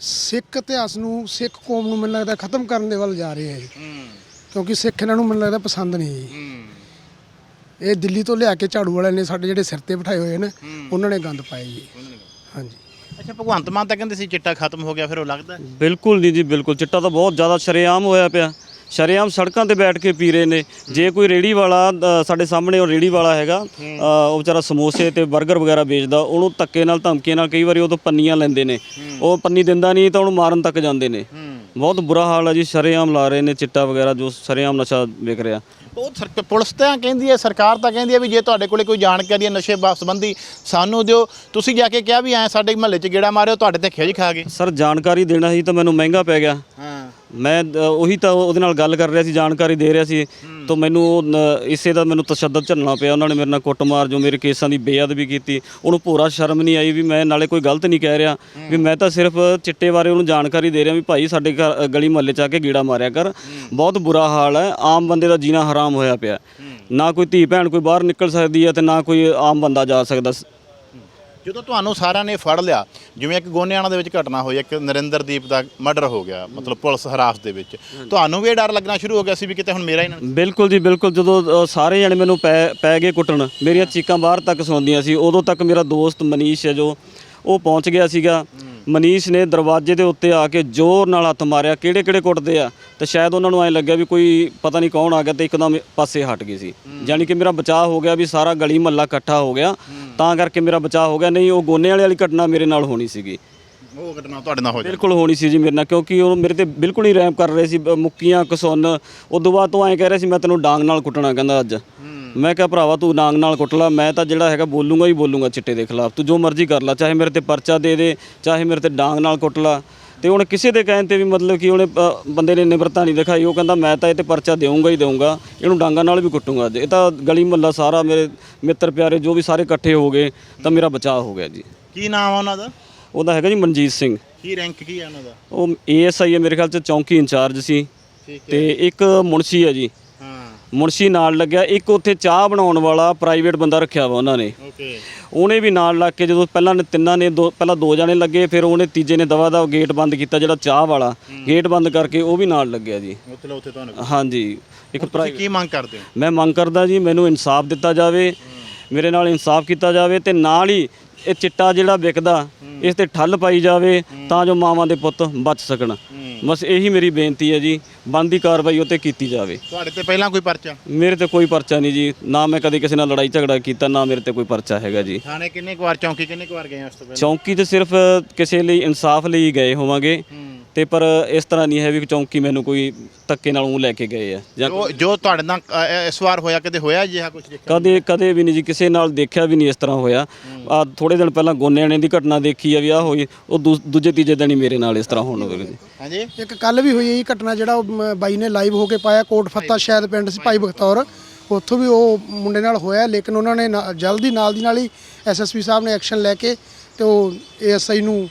ਸਿੱਖ ਇਤਿਹਾਸ ਨੂੰ ਸਿੱਖ ਕੌਮ ਨੂੰ ਮੈਨੂੰ ਲੱਗਦਾ ਖਤਮ ਕਰਨ ਦੇ ਵੱਲ ਜਾ ਰਹੇ ਹੈ ਕਿਉਂਕਿ ਸਿੱਖ ਇਹਨਾਂ ਨੂੰ ਮੈਨੂੰ ਲੱਗਦਾ ਪਸੰਦ ਨਹੀਂ ਜੀ। ਇਹ ਦਿੱਲੀ ਤੋਂ ਲਿਆ ਕੇ ਝਾੜੂ ਵਾਲਿਆਂ ਨੇ ਸਾਡੇ ਜਿਹੜੇ ਸਿਰ ਤੇ ਬਿਠਾਏ ਹੋਏ ਨੇ ਉਹਨਾਂ ਨੇ ਗੰਦ ਪਾਏ ਜੀ। ਹਾਂਜੀ। ਅੱਛਾ ਭਗਵੰਤ ਮਾਨ ਤਾਂ ਕਹਿੰਦੇ ਸੀ ਚਿੱਟਾ ਖਤਮ ਹੋ ਗਿਆ ਫਿਰ ਉਹ ਲੱਗਦਾ? ਬਿਲਕੁਲ ਨਹੀਂ ਜੀ ਬਿਲਕੁਲ। ਚਿੱਟਾ ਤਾਂ ਬਹੁਤ ਜ਼ਿਆਦਾ ਸ਼ਰੇਆਮ ਹੋਇਆ ਪਿਆ। ਸ਼ਰੇਆਮ ਸੜਕਾਂ ਤੇ ਬੈਠ ਕੇ ਪੀ ਰਹੇ ਨੇ। ਜੇ ਕੋਈ ਰੇੜੀ ਵਾਲਾ ਅ, ਸਾਡੇ ਸਾਹਮਣੇ ਉਹ ਰੇੜੀ ਵਾਲਾ ਹੈਗਾ ਅ, ਉਹ ਵਿਚਾਰਾ ਸਮੋਸੇ ਤੇ 버ਗਰ ਵਗੈਰਾ ਵੇਚਦਾ ਉਹਨੂੰ ਧੱਕੇ ਨਾਲ ਧਮਕੀਆਂ ਨਾਲ ਕਈ ਵਾਰੀ ਉਹ ਤੋਂ ਪੰਨੀਆਂ ਲੈਂਦੇ ਨੇ। ਉਹ ਪੰਨੀ ਦਿੰਦਾ ਨਹੀਂ ਤਾਂ ਉਹਨੂੰ ਮਾਰਨ ਤੱਕ ਜਾਂਦੇ ਨੇ। ਬਹੁਤ ਬੁਰਾ ਹਾਲ ਹੈ ਜੀ ਸ਼ਰੇਆਮ ਲਾ ਰਹੇ ਨੇ ਚਿੱਟਾ ਵਗੈਰਾ ਜੋ ਸ਼ਰੇਆਮ ਨਸ਼ਾ ਵਿਕ ਰਿਹਾ। ਉਹ ਸਰਕ- ਪੁਲਿਸ ਤਾਂ ਕਹਿੰਦੀ ਹੈ ਸਰਕਾਰ ਤਾਂ ਕਹਿੰਦੀ ਹੈ ਵੀ ਜੇ ਤੁਹਾਡੇ ਕੋਲੇ ਕੋਈ ਜਾਣਕਾਰੀ ਹੈ ਨਸ਼ੇ ਬਾ- ਸੰਬੰਧੀ ਸਾਨੂੰ ਦਿਓ। ਤੁਸੀਂ ਜਾ ਕੇ ਕਿਹਾ ਵੀ ਐ ਸਾਡੇ ਮਹੱਲੇ 'ਚ ਗੇੜਾ ਮਾਰਿਓ ਤੁਹਾਡੇ ਤੇ ਖਿਜ ਖਾ ਗਏ। ਸਰ ਜਾਣਕਾਰੀ ਦੇਣਾ ਸੀ ਤਾਂ ਮੈਨੂੰ ਮਹਿੰਗਾ ਪੈ ਗਿਆ। ਮੈਂ ਅ, ਉਹੀ ਤਾਂ ਉਹਦੇ ਨਾਲ ਗੱਲ ਕਰ ਰਿਹਾ ਸੀ ਜਾਣਕਾਰੀ ਦੇ ਰਿਹਾ ਸੀ। ਤਾਂ ਮੈਨੂੰ ਉਹ ਨ- ਇਸੇ ਦਾ ਮੈਨੂੰ ਤਸ਼ੱਦਦ ਝੱਲਣਾ ਪਿਆ। ਉਹਨਾਂ ਨੇ ਮੇਰੇ ਨਾਲ ਕੁੱਟਮਾਰ ਜੋ ਮੇਰੇ ਕੇਸਾਂ ਦੀ ਬੇਅਦਬੀ ਕੀਤੀ। ਉਹਨੂੰ ਪੂਰਾ ਸ਼ਰਮ ਨਹੀਂ ਆਈ ਵੀ ਮੈਂ ਨਾਲੇ ਕੋਈ ਗਲਤ ਨਹੀਂ ਕਹਿ ਰਿਹਾ। ਵੀ ਮੈਂ ਤਾਂ ਸਿਰਫ ਚਿੱਟੇ ਬਾਰੇ ਉਹਨੂੰ ਜਾਣਕਾਰੀ ਦੇ ਰਿਹਾ ਵੀ ਭਾਈ ਸਾਡੇ ਘਰ ਅ, ਗਲੀ ਮੁਹੱਲੇ ਚ ਆ ਕੇ ਗੀੜਾ ਮਾਰਿਆ ਕਰ। ਬਹੁਤ ਬੁਰਾ ਹਾਲ ਹੈ। ਆਮ ਬੰਦੇ ਦਾ ਜੀਣਾ ਹਰਾਮ ਹੋਇਆ ਪਿਆ। ਨਾ ਕੋਈ ਧੀ ਭੈਣ ਕੋਈ ਬਾਹਰ ਨਿਕਲ ਸਕਦੀ ਹੈ ਤੇ ਨਾ ਕੋਈ ਆਮ ਬੰਦਾ ਜਾ ਸਕਦਾ। ਜਦੋਂ ਤੁਹਾਨੂੰ ਸਾਰਿਆਂ ਨੇ ਫੜ ਲਿਆ ਜਿਵੇਂ ਇੱਕ ਗੋਨਿਆਣਾ ਦੇ ਵਿੱਚ ਘਟਨਾ ਹੋਈ ਇੱਕ ਨਰਿੰਦਰਦੀਪ ਦਾ ਮਰਡਰ ਹੋ ਗਿਆ ਮਤਲਬ ਪੁਲਿਸ ਹਰਾਸ ਦੇ ਵਿੱਚ ਤੁਹਾਨੂੰ ਵੀ ਇਹ ਡਰ ਲੱਗਣਾ ਸ਼ੁਰੂ ਹੋ ਗਿਆ ਸੀ ਵੀ ਕਿਤੇ ਹੁਣ ਮੇਰਾ ਹੀ ਨਾ ਬਿਲਕੁਲ ਜੀ ਬਿਲਕੁਲ। ਜਦੋਂ ਅ, ਸਾਰੇ ਜਣੇ ਮੈਨੂੰ ਪੈ ਪੈ ਗਏ ਕੁੱਟਣ ਮੇਰੀਆਂ ਚੀਕਾਂ ਬਾਹਰ ਤੱਕ ਸੁਣਦੀਆਂ ਸੀ। ਉਦੋਂ ਤੱਕ ਮੇਰਾ ਦੋਸਤ ਮਨੀਸ਼ ਹੈ ਜੋ ਉਹ ਪਹੁੰਚ ਗਿਆ ਸੀਗਾ। ਮਨੀਸ਼ ਨੇ ਦਰਵਾਜ਼ੇ ਦੇ ਉੱਤੇ ਆ ਕੇ ਜ਼ੋਰ ਨਾਲ ਹੱਥ ਮਾਰਿਆ। ਕਿਹੜੇ ਕਿਹੜੇ ਕੁੱਟਦੇ ਆ? ਤੇ ਸ਼ਾਇਦ ਉਹਨਾਂ ਨੂੰ ਐ ਲੱਗਿਆ ਵੀ ਕੋਈ ਪਤਾ ਨਹੀਂ ਕੌਣ ਆ ਗਿਆ ਤੇ ਇੱਕਦਮ ਪਾਸੇ ਹਟ ਗਏ ਸੀ। ਯਾਨੀ ਕਿ ਮੇਰਾ ਬਚਾਅ ਹੋ ਗਿਆ ਵੀ ਸਾਰਾ ਗਲੀ ਮਹੱਲਾ ਇਕੱਠਾ ਹੋ ਗਿਆ। ਤਾਂ ਕਰਕੇ ਮੇਰਾ ਬਚਾਅ ਹੋ ਗਿਆ। ਨਹੀਂ ਉਹ ਗੋਨੇ ਵਾਲੇ ਵਾਲੀ ਘਟਨਾ ਮੇਰੇ ਨਾਲ ਹੋਣੀ ਸੀਗੀ। ਉਹ ਘਟਨਾ ਤੁਹਾਡੇ ਨਾਲ ਹੋ ਜਾਣੀ ਬਿਲਕੁਲ ਹੋਣੀ ਸੀ ਜੀ ਮੇਰੇ ਨਾਲ ਕਿਉਂਕਿ ਉਹ ਮੇਰੇ ਤੇ ਬਿਲਕੁਲ ਹੀ ਰਹਿਮ ਕਰ ਰਹੇ ਸੀ ਬ- ਮੁੱਕੀਆਂ ਕਸੁੰਨ। ਉਦੋਂ ਬਾਅਦ ਤੋਂ ਐਂ ਕਹਿ ਰਿਹਾ ਸੀ ਮੈਂ ਤੈਨੂੰ ਡਾਂਗ ਨਾਲ ਕੁੱਟਣਾ ਕਹਿੰਦਾ ਅੱਜ। ਮੈਂ ਕਿਹਾ ਭਰਾਵਾ ਤੂੰ ਡਾਂਗ ਨਾਲ ਕੁੱਟ ਲਾ ਮੈਂ ਤਾਂ ਜਿਹੜਾ ਹੈਗਾ ਬੋਲੂੰਗਾ ਹੀ ਬੋਲੂੰਗਾ ਚਿੱਟੇ ਦੇ ਖਿਲਾਫ। ਤੂੰ ਜੋ ਮਰਜ਼ੀ ਕਰ ਲਾ ਚਾਹੇ ਮੇਰੇ ਤੇ ਪਰਚਾ ਦੇ ਦੇ ਚਾਹੇ ਮੇਰੇ ਤੇ ਡਾਂਗ ਨਾਲ ਕੁੱਟ ਲਾ। ਤੇ ਉਹਨੇ ਕਿਸੇ ਦੇ ਕਹਿਣ ਤੇ ਵੀ ਮਤਲਬ ਕਿ ਉਹਨੇ ਅ, ਬੰਦੇ ਨੇ ਨਿਮਰਤਾ ਨਹੀਂ ਦਿਖਾਈ ਉਹ ਕਹਿੰਦਾ ਮੈਂ ਤਾਂ ਇਹ ਤੇ ਪਰਚਾ ਦੇਊਂਗਾ ਹੀ ਦੇਊਂਗਾ ਇਹਨੂੰ ਡਾਂਗਾਂ ਨਾਲ ਵੀ ਕੁੱਟੂੰਗਾ। ਅੱਜ ਇਹ ਤਾਂ ਗਲੀ ਮਹੱਲਾ ਸਾਰਾ ਮੇਰੇ ਮਿੱਤਰ ਪਿਆਰੇ ਜੋ ਵੀ ਸਾਰੇ ਇਕੱਠੇ ਹੋ ਗਏ ਤਾਂ ਮੇਰਾ ਬਚਾਅ ਹੋ ਗਿਆ ਜੀ। ਕੀ ਨਾਮ ਆ ਉਹਨਾਂ ਦਾ? ਉਹਦਾ ਹੈਗਾ ਜੀ ਮਨਜੀਤ ਸਿੰਘ। ਕੀ ਰੈਂਕ ਕੀ ਹੈ ਉਹਨਾਂ ਦਾ? ਉਹ ਏਐਸਆਈ ਹੈ ਮੇਰੇ ਖਿਆਲ ਚ ਚੌਂਕੀ ਇੰਚਾਰਜ ਸੀ। ਠੀਕ ਤੇ ਇੱਕ ਮੁਨਸ਼ੀ ਹੈ ਜੀ। ਮੁਨਸ਼ੀ ਨਾਲ ਲੱਗਿਆ। ਇੱਕ ਉੱਥੇ ਚਾਹ ਬਣਾਉਣ ਵਾਲਾ ਪ੍ਰਾਈਵੇਟ ਬੰਦਾ ਰੱਖਿਆ ਵਾ ਉਹਨਾਂ ਨੇ। ਓਕੇ ਉਹਨੇ ਵੀ ਨਾਲ ਲੱਗ ਕੇ ਜਦੋਂ ਪਹਿਲਾਂ ਨੇ ਤਿੰਨਾਂ ਨੇ ਦੋ ਪਹਿਲਾਂ ਦੋ ਜਣੇ ਲੱਗੇ ਫਿਰ ਉਹਨੇ ਤੀਜੇ ਨੇ ਦਵਾ ਦਾ ਗੇਟ ਬੰਦ ਕੀਤਾ ਜਿਹੜਾ ਚਾਹ ਵਾਲਾ। ਗੇਟ ਬੰਦ ਕਰਕੇ ਉਹ ਵੀ ਨਾਲ ਲੱਗਿਆ ਜੀ। ਮਤਲਬ ਉੱਥੇ ਤੁਹਾਨੂੰ ਹਾਂਜੀ। ਇੱਕ ਤੁਸੀਂ ਕੀ ਮੰਗ ਕਰਦੇ ਹੋ? ਮੈਂ ਮੰਗ ਕਰਦਾ ਜੀ ਮੈਨੂੰ ਇਨਸਾਫ ਦਿੱਤਾ ਜਾਵੇ ਮੇਰੇ ਨਾਲ ਇਨਸਾਫ ਕੀਤਾ ਜਾਵੇ ਤੇ ਨਾਲ ਹੀ ਇਹ ਚਿੱਟਾ ਜਿਹੜਾ ਵਿਕਦਾ ਇਸ ਤੇ ਠੱਲ ਪਾਈ ਜਾਵੇ ਤਾਂ ਜੋ ਮਾਵਾਂ ਦੇ ਪੁੱਤ ਬਚ ਸਕਣ। ਬਸ ਇਹੀ ਮੇਰੀ ਬੇਨਤੀ ਹੈ ਜੀ। ਬੰਦੀ ਕਾਰਵਾਈ ਉੱਤੇ ਕੀਤੀ ਜਾਵੇ। ਤੁਹਾਡੇ ਤੇ ਪਹਿਲਾਂ ਕੋਈ ਪਰਚਾ? ਮੇਰੇ ਤੇ ਕੋਈ ਪਰਚਾ ਨਹੀਂ ਜੀ। ਨਾ ਮੈਂ ਕਦੇ ਕਿਸੇ ਨਾਲ ਲੜਾਈ ਝਗੜਾ ਕੀਤਾ ਨਾ ਮੇਰੇ ਤੇ ਕੋਈ ਪਰਚਾ ਹੈਗਾ ਜੀ। ਥਾਣੇ ਕਿੰਨੇ ਕੁ ਵਾਰ ਚੌਂਕੀ ਕਿੰਨੇ ਕੁ ਵਾਰ ਗਏ ਆ ਉਸ ਤੋਂ ਪਹਿਲਾਂ? ਚੌਂਕੀ ਤੇ ਸਿਰਫ ਕਿਸੇ ਲਈ ਇਨਸਾਫ ਲਈ ਗਏ ਹੋਵਾਂਗੇ। ਤੇ ਪਰ ਇਸ ਤਰ੍ਹਾਂ ਨਹੀਂ ਹੈ ਵੀ ਚੌਂਕੀ ਮੈਨੂੰ ਕੋਈ ਧੱਕੇ ਨਾਲ ਉਹ ਲੈ ਕੇ ਗਏ ਆ ਜਾਂ ਜੋ ਜੋ ਤੁਹਾਡੇ ਨਾਲ ਅ, ਇਸ ਵਾਰ ਹੋਇਆ ਕਿਤੇ ਹੋਇਆ ਜਿਹਾ ਕੁਝ ਦੇਖਿਆ? ਕਦੇ ਕਦੇ ਵੀ ਨਹੀਂ ਜੀ ਕਿਸੇ ਨਾਲ ਦੇਖਿਆ ਵੀ ਨਹੀਂ ਇਸ ਤਰ੍ਹਾਂ ਹੋਇਆ। ਆ ਥੋੜੇ ਦਿਨ ਪਹਿਲਾਂ ਗੋਨਿਆਣੇ ਦੀ ਘਟਨਾ ਦੇਖੀ ਆ ਵੀ ਆ ਹੋਈ ਉਹ ਦੂ- ਦੂਜੇ ਤੀਜੇ ਦਿਨ ਹੀ ਮੇਰੇ ਨਾਲ ਇਸ ਤਰ੍ਹਾਂ ਹੋਣ ਲੱਗ ਜੀ। ਹਾਂਜੀ? ਇੱਕ ਕੱਲ ਵੀ ਹੋਈ ਇਹ ਘਟਨਾ ਜਿਹੜਾ ਉਹ ਮ- ਬਾਈ ਨੇ ਲਾਈਵ ਹੋ ਕੇ ਪਾਇਆ ਕੋਟ ਫੱਤਾ ਸ਼ਾਇਦ ਪਿੰਡ ਸੀ ਭਾਈ ਬਖਤੌਰ। ਉੱਥੋਂ ਵੀ ਉਹ ਮੁੰਡੇ ਨਾਲ ਹੋਇਆ ਲੇਕਿਨ ਉਹਨਾਂ ਨੇ ਨਾ- ਜਲਦੀ ਨਾਲ ਦੀ ਨਾਲ ਹੀ ਐਸਐਸਪੀ ਸਾਹਿਬ ਨੇ ਐਕਸ਼ਨ ਲੈ ਕੇ ਤੇ ਉਹ ਏਐਸਆਈ ਨੂੰ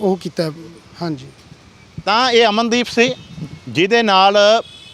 ਉਹ ਕੀਤਾ। ਹਾਂਜੀ। ਤਾਂ ਇਹ ਅਮਨਦੀਪ ਸੀ ਜਿਹਦੇ ਨਾਲ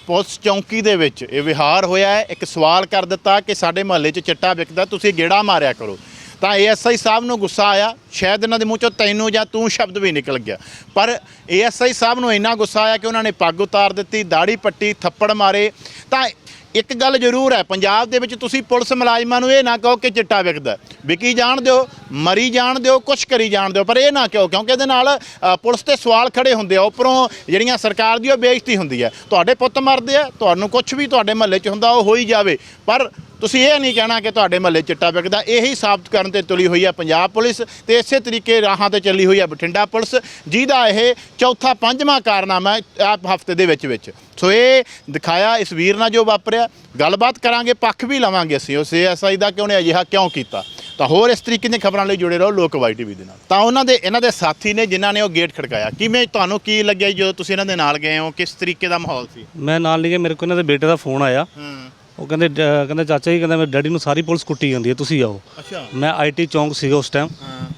ਪੁਲਿਸ ਚੌਂਕੀ ਦੇ ਵਿੱਚ ਇਹ ਵਿਹਾਰ ਹੋਇਆ ਹੈ। ਇੱਕ ਸਵਾਲ ਕਰ ਦਿੱਤਾ ਕਿ ਸਾਡੇ ਮਹੱਲੇ 'ਚ ਚਿੱਟਾ ਵਿਕਦਾ, ਤੁਸੀਂ ਗੇੜਾ ਮਾਰਿਆ ਕਰੋ। ਤਾਂ ਏਐਸਆਈ ਸਾਹਿਬ ਨੂੰ ਗੁੱਸਾ ਆਇਆ। ਸ਼ਾਇਦ ਇਹਨਾਂ ਦੇ ਮੂੰਹ 'ਚੋਂ ਤੈਨੂੰ ਜਾਂ ਤੂੰ ਸ਼ਬਦ ਵੀ ਨਿਕਲ ਗਿਆ। ਪਰ ਏਐਸਆਈ ਸਾਹਿਬ ਨੂੰ ਇੰਨਾ ਗੁੱਸਾ ਆਇਆ ਕਿ ਉਹਨਾਂ ਨੇ ਪੱਗ ਉਤਾਰ ਦਿੱਤੀ ਦਾੜੀ ਪੱਟੀ, ਥੱਪੜ ਮਾਰੇ। ਤਾਂ ਇੱਕ ਗੱਲ ਜ਼ਰੂਰ ਹੈ, ਪੰਜਾਬ ਦੇ ਵਿੱਚ ਤੁਸੀਂ ਪੁਲਿਸ ਮੁਲਾਜ਼ਮਾਂ ਨੂੰ ਇਹ ਨਾ ਕਹੋ ਕਿ ਚਿੱਟਾ ਵਿਕਦਾ। ਵਿਕੀ, ਜਾਣ ਦਿਓ। ਮਰੀ ਜਾਣ ਦਿਓ, ਕੁਛ ਕਰੀ ਜਾਣ ਦਿਓ, ਪਰ ਇਹ ਨਾ ਕਿਉਂ? ਕਿਉਂਕਿ ਇਹਦੇ ਨਾਲ ਪੁਲਿਸ ਤੇ ਸਵਾਲ ਖੜੇ ਹੁੰਦੇ ਆ, ਉੱਪਰੋਂ ਜਿਹੜੀਆਂ ਸਰਕਾਰ ਦੀ ਉਹ ਬੇਇੱਜ਼ਤੀ ਹੁੰਦੀ ਹੈ ਤੁਹਾਡੇ ਪੁੱਤ ਮਰਦੇ ਆ, ਤੁਹਾਨੂੰ ਕੁਝ ਵੀ ਤੁਹਾਡੇ ਮਹੱਲੇ 'ਚ ਹੁੰਦਾ, ਉਹ ਹੋ ਹੀ ਜਾਵੇ। ਪਰ ਤੁਸੀਂ ਇਹ ਨਹੀਂ ਕਹਿਣਾ ਕਿ ਤੁਹਾਡੇ ਮਹੱਲੇ ਚਿੱਟਾ ਵਿਕਦਾ, ਇਹੀ ਸਾਬਤ ਕਰਨ ਤੇ ਤੁਲੀ ਹੋਈ ਹੈ ਪੰਜਾਬ ਪੁਲਿਸ ਤੇ ਇਸੇ ਤਰੀਕੇ ਰਾਹਾਂ ਤੇ ਚੱਲੀ ਹੋਈ ਹੈ ਬਠਿੰਡਾ ਪੁਲਿਸ, ਜਿਹਦਾ ਇਹ ਚੌਥਾ ਪੰਜਵਾਂ ਕਾਰਨਾਮਾ ਹੈ ਆਪ ਹਫ਼ਤੇ ਦੇ ਵਿੱਚ ਵਿੱਚ। ਸੋ ਇਹ ਦਿਖਾਇਆ ਇਸ ਵੀਰ ਨਾਲ ਜੋ ਵਾਪਰਿਆ। ਗੱਲਬਾਤ ਕਰਾਂਗੇ, ਪੱਖ ਵੀ ਲਵਾਂਗੇ ਅਸੀਂ ਉਸ ਐਸਆਈ ਦਾ ਕਿ ਉਹਨੇ ਅਜਿਹਾ ਕਿਉਂ ਕੀਤਾ? ਤਾਂ ਹੋਰ ਇਸ ਤਰੀਕੇ ਦੀਆਂ ਖਬਰਾਂ ਲਈ ਜੁੜੇ ਰਹੋ ਲੋਕ ਵਾਈ ਟੀਵੀ ਦੇ ਨਾਲ। ਤਾਂ ਉਹਨਾਂ ਦੇ ਇਹਨਾਂ ਦੇ ਸਾਥੀ ਨੇ ਜਿਨ੍ਹਾਂ ਨੇ ਉਹ ਗੇਟ ਖੜਕਾਇਆ। ਕਿਵੇਂ ਤੁਹਾਨੂੰ ਕੀ ਲੱਗਿਆ ਜਦੋਂ ਤੁਸੀਂ ਇਹਨਾਂ ਦੇ ਨਾਲ ਗਏ ਹੋ? ਕਿਸ ਤਰੀਕੇ ਦਾ ਮਾਹੌਲ ਸੀ? ਮੈਂ ਨਾਲ ਨਹੀਂ ਗਿਆ ਮੇਰੇ ਕੋਲ ਇਹਨਾਂ ਦੇ ਬੇਟੇ ਦਾ ਫੋਨ ਆਇਆ। ਹਾਂ। ਉਹ ਕਹਿੰਦੇ ਡ- ਕਹਿੰਦੇ ਚਾਚਾ ਜੀ ਕਹਿੰਦਾ ਮੇਰੇ ਡੈਡੀ ਨੂੰ ਸਾਰੀ ਪੁਲਿਸ ਕੁੱਟੀ ਜਾਂਦੀ ਹੈ ਤੁਸੀਂ ਆਓ। ਅੱਛਾ। ਮੈਂ ਆਈਟੀ ਚੌਂਕ ਸੀਗਾ ਉਸ ਟਾਈਮ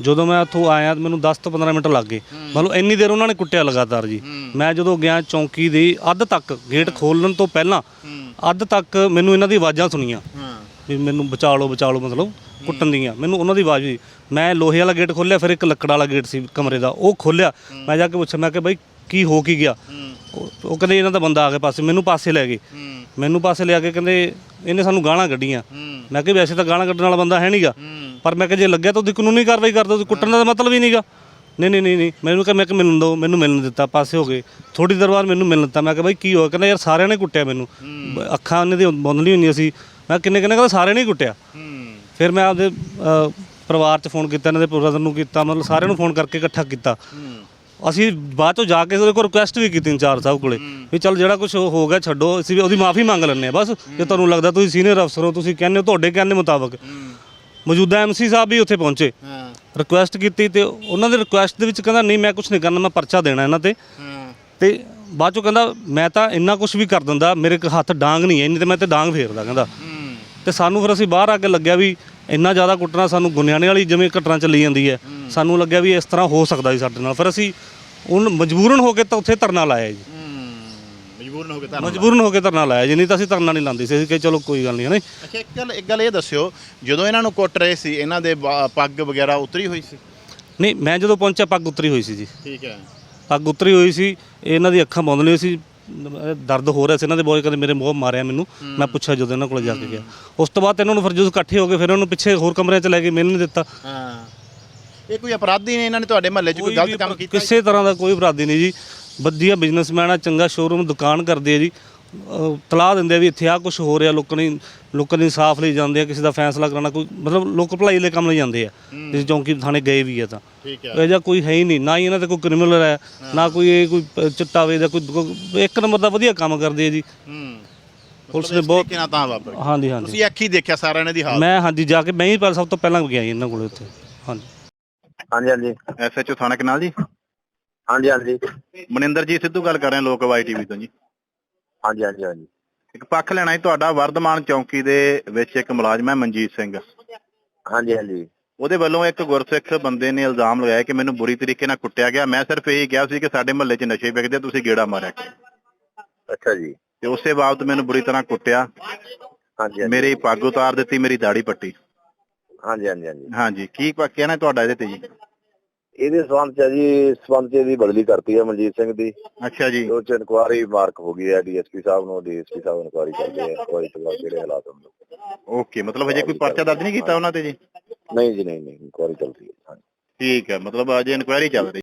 ਜਦੋਂ ਮੈਂ ਉੱਥੋਂ ਆਇਆ ਤਾਂ ਮੈਨੂੰ 10 ਤੋਂ 15 ਮਿੰਟ ਲੱਗ ਗਏ। ਮਤਲਬ ਇੰਨੀ ਦੇਰ ਉਹਨਾਂ ਨੇ ਕੁੱਟਿਆ ਲਗਾਤਾਰ ਜੀ। ਮੈਂ ਜਦੋਂ ਗਿਆ ਚੌਂਕੀ ਦੀ ਅੱਧ ਤੱਕ ਗੇਟ ਖੋਲਣ ਤੋਂ ਪਹਿਲਾਂ ਅੱਧ ਤੱਕ ਮੈਨੂੰ ਇਹਨਾਂ ਦੀ ਆਵਾਜ਼ਾਂ ਸੁਣੀਆਂ। ਹਾਂ। ਵੀ ਮੈਨੂੰ ਬਚਾ ਲਓ ਬਚਾ ਲਓ ਮਤਲਬ। ਕੁੱਟਣ ਦੀਆਂ। ਮੈਨੂੰ ਉਹਨਾਂ ਦੀ ਆਵਾਜ਼ ਵੀ ਮੈਂ ਲੋਹੇ ਵਾਲਾ ਗੇਟ ਖੋਲ੍ਹਿਆ ਫਿਰ ਇੱਕ ਲੱਕੜ ਵਾਲਾ ਗੇਟ ਸੀ ਕਮਰੇ ਦਾ। ਉਹ ਖੋਲ੍ਹਿਆ। ਮੈਂ ਜਾ ਕੇ ਪੁੱਛਿਆ ਮੈਂ ਕਿ ਬਾਈ ਕੀ ਹੋ ਕੀ ਗਿਆ? ਉਹ ਉਹ ਕਹਿੰਦੇ ਇਹਨਾਂ ਦਾ ਬੰਦਾ ਆ ਗਿਆ ਪਾਸੇ ਮੈਨੂੰ ਪਾਸੇ ਲੈ ਗਏ। ਮੈਨੂੰ ਪਾਸੇ ਲਿਆ ਕੇ ਕਹਿੰਦੇ ਇਹਨੇ ਸਾਨੂੰ ਗਾਲਾਂ ਕੱਢੀਆਂ। ਮੈਂ ਕਿਹਾ ਵੈਸੇ ਤਾਂ ਗਾਲਾਂ ਕੱਢਣ ਵਾਲਾ ਬੰਦਾ ਹੈ ਨਹੀਂਗਾ ਪਰ ਮੈਂ ਕਿਹਾ ਜੇ ਲੱਗਿਆ ਤਾਂ ਉਹਦੀ ਕਾਨੂੰਨੀ ਕਾਰਵਾਈ ਕਰ ਤੁਸੀਂ ਕੁੱਟਣ ਦਾ ਮਤਲਬ ਹੀ ਨਹੀਂਗਾ ਨਹੀਂ ਨਹੀਂ ਨਹੀਂ ਨਹੀਂ। ਮੈਨੂੰ ਕਿਹਾ ਮੈਂ ਕਿ ਮਿਲਣ ਦਿਓ ਮੈਨੂੰ ਮਿਲਣ ਦਿੱਤਾ ਪਾਸੇ ਹੋ ਗਏ। ਥੋੜੀ ਦੇਰ ਬਾਅਦ ਮੈਨੂੰ ਮਿਲਣ ਦਿੱਤਾ। ਮੈਂ ਕਿਹਾ ਬਾਈ ਕੀ ਹੋਇਆ? ਕਹਿੰਦਾ ਯਾਰ ਸਾਰਿਆਂ ਨੇ ਕੁੱਟਿਆ ਮੈਨੂੰ। ਅੱਖਾਂ ਉਹਨਾਂ ਦੀ ਬੰਦ ਨਹੀਂ ਹੁੰਦੀਆਂ ਸੀ। ਮੈਂ ਕਿੰਨੇ ਕਿੰਨੇ ਕਹਿੰਦਾ ਸਾਰਿਆਂ ਨੇ ਕੁੱਟਿਆ। ਫਿਰ ਮੈਂ ਆਪਦੇ ਅ, ਪਰਿਵਾਰ 'ਚ ਫੋਨ ਕੀਤਾ ਇਹਨਾਂ ਦੇ ਬ੍ਰਦਰ ਨੂੰ ਕੀਤਾ ਮਤਲਬ ਸਾਰਿਆਂ ਨੂੰ ਫੋਨ ਕਰਕੇ ਇਕੱਠਾ ਕੀਤਾ। ਅਸੀਂ ਬਾਅਦ ਚੋਂ ਜਾ ਕੇ ਉਹਦੇ ਕੋਲ ਰਿਕੁਐਸਟ ਵੀ ਕੀਤੀ ਇੰਚਾਰਜ ਸਾਹਿਬ ਕੋਲੇ ਵੀ ਚਲ ਜਿਹੜਾ ਕੁਝ ਹੋ ਗਿਆ ਛੱਡੋ ਅਸੀਂ ਵੀ ਉਹਦੀ ਮਾਫੀ ਮੰਗ ਲੈਂਦੇ ਆ ਬਸ। ਜੇ ਤੁਹਾਨੂੰ ਲੱਗਦਾ ਤੁਸੀਂ ਸੀਨੀਅਰ ਅਫਸਰ ਹੋ ਤੁਸੀਂ ਕਹਿੰਦੇ ਹੋ ਤੁਹਾਡੇ ਕਹਿੰਦੇ ਮੁਤਾਬਕ। ਮੌਜੂਦਾ ਐਮਸੀ ਸਾਹਿਬ ਵੀ ਉੱਥੇ ਪਹੁੰਚੇ। ਹਾਂ। ਰਿਕੁਐਸਟ ਕੀਤੀ ਤੇ ਉਹਨਾਂ ਦੇ ਰਿਕੁਐਸਟ ਦੇ ਵਿੱਚ ਕਹਿੰਦਾ ਨਹੀਂ ਮੈਂ ਕੁਝ ਨਹੀਂ ਕਰਨਾ ਮੈਂ ਪਰਚਾ ਦੇਣਾ ਇਹਨਾਂ ਤੇ। ਹਾਂ। ਤੇ ਬਾਅਦ ਚੋਂ ਕਹਿੰਦਾ ਮੈਂ ਤਾਂ ਇੰਨਾ ਕੁਝ ਵੀ ਕਰ ਦਿੰਦਾ ਮੇਰੇ ਕ ਹੱਥ ਡਾਂਗ ਨਹੀਂ ਹੈ ਇੰਨੀ ਤੇ ਮੈਂ ਤੇ ਡਾਂਗ ਫੇਰਦਾ ਕਹਿੰਦਾ। ਹੂੰ। ਤੇ ਸਾਨੂੰ ਫਿਰ ਅਸੀਂ ਬਾਹਰ ਆ ਕੇ ਲੱਗਿਆ ਵੀ ਇੰਨਾ ਜ਼ਿਆਦਾ ਕੁੱਟਣਾ ਸਾਨੂੰ ਗੁਨਿਆਣੇ ਵਾਲੀ ਜਿਵੇਂ ਘਟਨਾ ਚੱਲੀ ਜਾਂਦੀ ਹੈ। ਸਾਨੂੰ ਲੱਗਿਆ ਵੀ ਇਸ ਤਰ੍ਹਾਂ ਹੋ ਸਕਦਾ ਸੀ ਸਾਡੇ ਨਾਲ। ਫਿਰ ਅਸੀਂ ਉਹਨ ਮਜਬੂਰਨ ਹੋ ਕੇ ਤਾਂ ਉੱਥੇ ਧਰਨਾ ਲਾਇਆ ਜੀ। ਮਜਬੂਰਨ ਹੋ ਕੇ ਤਾਂ ਮਜਬੂਰਨ ਹੋ ਕੇ ਧਰਨਾ ਲਾਇਆ ਜੀ ਨਹੀਂ ਤਾਂ ਅਸੀਂ ਧਰਨਾ ਨਹੀਂ ਲਾਉਂਦੇ ਸੀ। ਅਸੀਂ ਕਿ ਚਲੋ ਕੋਈ ਗੱਲ ਨਹੀਂ ਹੈ ਨਾ ਅੱਛਾ ਇੱਕ ਗੱਲ ਇੱਕ ਗੱਲ ਇਹ ਦੱਸਿਓ ਜਦੋਂ ਇਹਨਾਂ ਨੂੰ ਕੁੱਟ ਰਹੇ ਸੀ ਇਹਨਾਂ ਦੇ ਬਾ- ਪੱਗ ਵਗੈਰਾ ਉਤਰੀ ਹੋਈ ਸੀ? ਨਹੀਂ ਮੈਂ ਜਦੋਂ ਪਹੁੰਚਿਆ ਪੱਗ ਉਤਰੀ ਹੋਈ ਸੀ ਜੀ। ਠੀਕ ਹੈ। ਪੱਗ ਉਤਰੀ ਹੋਈ ਸੀ ਇਹਨਾਂ ਦੀ ਅੱਖਾਂ ਬੰਦ ਨਹੀਂ ਸੀ। ਦਰਦ ਹੋ ਰਿਹਾ ਸੀ ਇਹਨਾਂ ਦੇ ਬਹੁਤ ਕਹਿੰਦੇ ਮੇਰੇ ਮੂੰਹ ਮਾਰਿਆ ਮੈਨੂੰ। ਮੈਂ ਪੁੱਛਿਆ ਜਦੋਂ ਇਹਨਾਂ ਕੋਲ ਜਾ ਕੇ ਗਿਆ। ਉਸ ਤੋਂ ਬਾਅਦ ਇਹਨਾਂ ਨੂੰ ਫਿਰ ਜਦੋਂ ਇਕੱਠੇ ਹੋ ਗਏ ਫਿਰ ਇਹਨਾਂ ਨੂੰ ਪਿੱਛੇ ਹੋਰ ਕਮਰਿਆਂ 'ਚ ਲੈ ਕੇ ਮੈਨੂੰ ਨਹੀਂ ਦਿੱਤਾ। ਹਾਂ। ਇਹ ਕੋਈ ਅਪਰਾਧੀ ਨੇ ਇਹਨਾਂ ਨੇ ਤੁਹਾਡੇ ਮਹੱਲੇ 'ਚ ਕੋਈ ਗਲਤ ਕੰਮ ਕੀਤਾ ਕਿਸੇ ਤਰ੍ਹਾਂ ਦਾ ਕੋਈ ਅਪਰਾਧੀ ਨਹੀਂ ਜੀ। ਵਧੀਆ ਬਿਜ਼ਨਸਮੈਨ ਆ ਚੰਗਾ ਸ਼ੋਰੂਮ ਦੁਕਾਨ ਕਰਦੇ ਆ ਜੀ। ਤਲਾਹ ਦਿੰਦੇ ਵੀ ਇੱਥੇ ਆ ਕੁਝ ਹੋ ਰਿਹਾ ਲੋਕਾਂ ਨੇ ਲੋਕਾਂ ਨੇ ਇਨਸਾਫ ਲਈ ਜਾਂਦੇ ਆ ਕਿਸੇ ਦਾ ਫੈਸਲਾ ਕਰਾਉਣਾ ਕੋਈ ਮਤਲਬ ਲੋਕ ਭਲਾਈ ਲਈ ਕੰਮ ਲਈ ਜਾਂਦੇ ਆ। ਜਿਸ ਚੌਂਕੀ ਥਾਣੇ ਗਏ ਵੀ ਆ ਤਾਂ। ਠੀਕ ਇਹ ਜਿਹਾ ਕੋਈ ਹੈ ਹੀ ਨਹੀਂ ਨਾ ਹੀ ਇਹਨਾਂ ਤੇ ਕੋਈ ਕ੍ਰਿਮੀਨਲ ਹੈ ਨਾ ਕੋਈ ਇਹ ਕੋਈ ਪ- ਚਿੱਟਾ ਵੇਚਦਾ ਕੋਈ ਕੋਈ- ਇੱਕ ਨੰਬਰ ਦਾ ਵਧੀਆ ਕੰਮ ਕਰਦੇ ਆ ਜੀ। ਹੂੰ। ਪੁਲਿਸ ਨੇ ਬਹੁਤ ਕਿਹਨਾਂ ਤਾਂ ਵਾਪਰ ਗਿਆ। ਹਾਂਜੀ ਹਾਂਜੀ। ਤੁਸੀਂ ਅੱਖੀ ਦੇਖਿਆ ਸਾਰਾ ਇਹਨਾਂ ਦੀ ਹਾਲਤ? ਮੈਂ ਹਾਂਜੀ ਜਾ ਕੇ ਮੈਂ ਹੀ ਪਰ ਸਭ ਤੋਂ ਪਹਿਲਾਂ ਗਿਆ ਜੀ ਇਹਨਾਂ ਕੋਲ ਉੱਥੇ। ਹਾਂਜੀ। ਹਾਂਜੀ ਹਾਂਜੀ। ਐਸਐਚਓ ਥਾਣਾ ਕਨਾਲ ਜੀ? ਹਾਂਜੀ ਹਾਂਜੀ। ਮਨਿੰਦਰ ਜੀ ਸਿੱਧੂ ਗੱਲ ਕਰ ਰਹੇ ਹਾਂ ਲੋਕ ਵਾਈ ਟੀਵੀ ਤੋਂ ਜੀ। ਹਾਂਜੀ ਹਾਂਜੀ ਹਾਂਜੀ। ਇੱਕ ਪੱਖ ਲੈਣਾ ਹੈ ਤੁਹਾਡਾ ਵਰਧਮਾਨ ਚੌਂਕੀ ਦੇ ਵਿੱਚ ਇੱਕ ਮੁਲਾਜ਼ਮ ਹੈ ਮਨਜੀਤ ਸਿੰਘ। ਹਾਂਜੀ ਹਾਂਜੀ। ਉਹਦੇ ਵੱਲੋਂ ਇੱਕ ਗੁਰਸਿੱਖ ਬੰਦੇ ਨੇ ਇਲਜ਼ਾਮ ਲਗਾਇਆ ਕਿ ਮੈਨੂੰ ਬੁਰੀ ਤਰੀਕੇ ਨਾਲ ਕੁੱਟਿਆ ਗਿਆ। ਮੈਂ ਸਿਰਫ ਇਹ ਕਿਹਾ ਸੀ ਕਿ ਸਾਡੇ ਮਹੱਲੇ 'ਚ ਨਸ਼ੇ ਵਿਕਦੇ ਤੁਸੀਂ ਗੇੜਾ ਮਾਰਿਆ। ਕਰੋ। ਅੱਛਾ ਜੀ। ਤੇ ਉਸੇ ਬਾਬਤ ਮੈਨੂੰ ਬੁਰੀ ਤਰ੍ਹਾਂ ਕੁੱਟਿਆ। ਹਾਂਜੀ ਮੇਰੀ ਪੱਗ ਉਤਾਰ ਦਿੱਤੀ ਮੇਰੀ ਦਾੜੀ ਪੱਟੀ। ਹਾਂਜੀ ਹਾਂਜੀ ਹਾਂਜੀ। ਹਾਂਜੀ ਕੀ ਕਹਿਣਾ ਤੁਹਾਡਾ ਇਹਦੇ ਤੇ ਜੀ? ਇਹਦੇ ਸੰਬੰਧ ਚ ਜੀ ਸੰਬੰਧ ਚ ਇਹਦੀ ਬਦਲੀ ਕਰਤੀ ਹੈ ਮਨਜੀਤ ਸਿੰਘ ਦੀ। ਅੱਛਾ ਜੀ। ਉਹ ਚ ਇਨਕੁਆਰੀ ਮਾਰਕ ਹੋ ਗਈ ਹੈ ਡੀਐਸਪੀ ਸਾਹਿਬ ਨੂੰ ਡੀਐਸਪੀ ਸਾਹਿਬ ਇਨਕੁਆਰੀ ਕਰਦੇ ਆ ਇਨਕੁਆਰੀ ਤੋਂ ਬਾਅਦ ਜਿਹੜੇ ਹਾਲਾਤ ਹੁੰਦੇ ਓਕੇ ਮਤਲਬ ਹਜੇ ਕੋਈ ਪਰਚਾ ਦਰਜ ਨਹੀਂ ਕੀਤਾ ਉਹਨਾਂ ਤੇ ਜੀ? ਨਹੀਂ ਜੀ ਨਹੀਂ ਨਹੀਂ ਇਨਕੁਆਰੀ ਚੱਲ ਰਹੀ ਹੈ। ਠੀਕ ਹੈ ਮਤਲਬ ਅਜੇ ਇਨਕੁਆਇਰੀ ਚੱਲ ਰਹੀ